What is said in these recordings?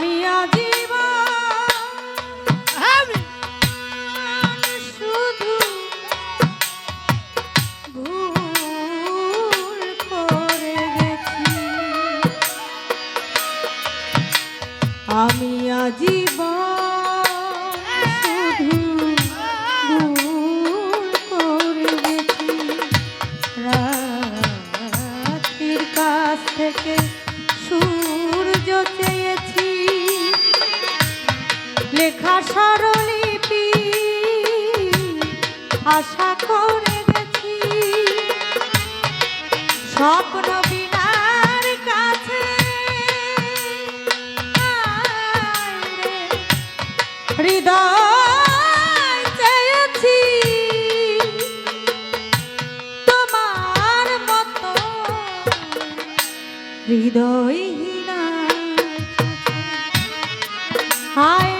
আমি আজীবন শুধু করে গেছি। আমি আজীবন আশা করে গেছি। স্বপ্ন বিনার কাছে। হৃদয় হৃদয়হীনা। আয়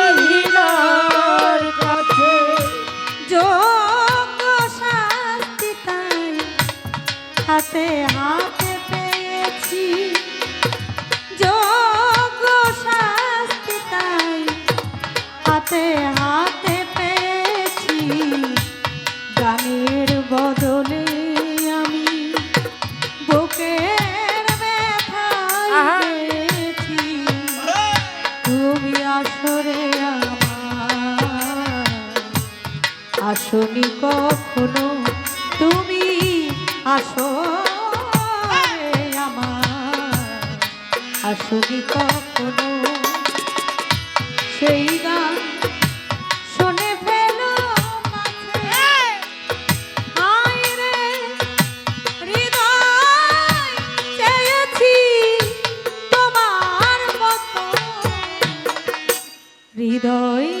আসনি কখনো তুমি আসো আমার। আসনি কখনো সেই গান শুনে ফেল হৃদয়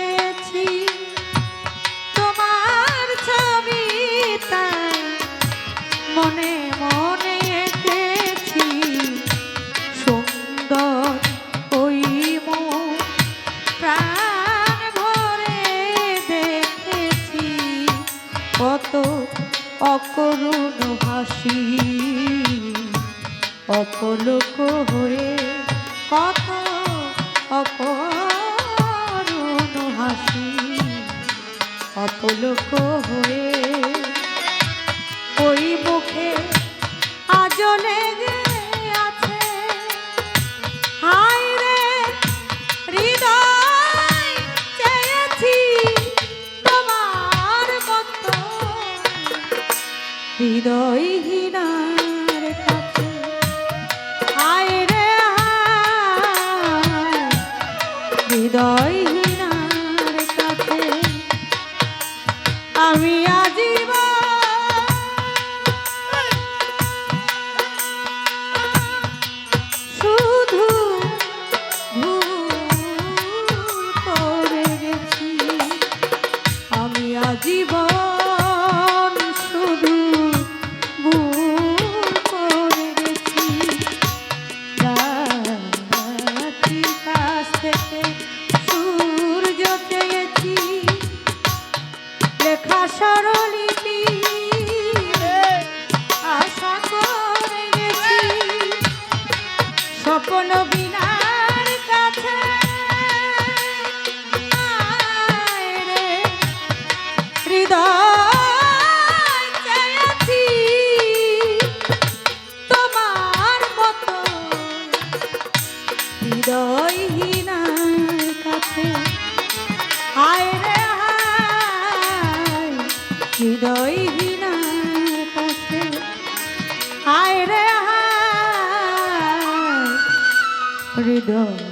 অপলোক হয়ে কত অপরুণ হাসি। অপলোক হয়ে ওই মুখে আজ লেগে হৃদয়হীনা হৃদয়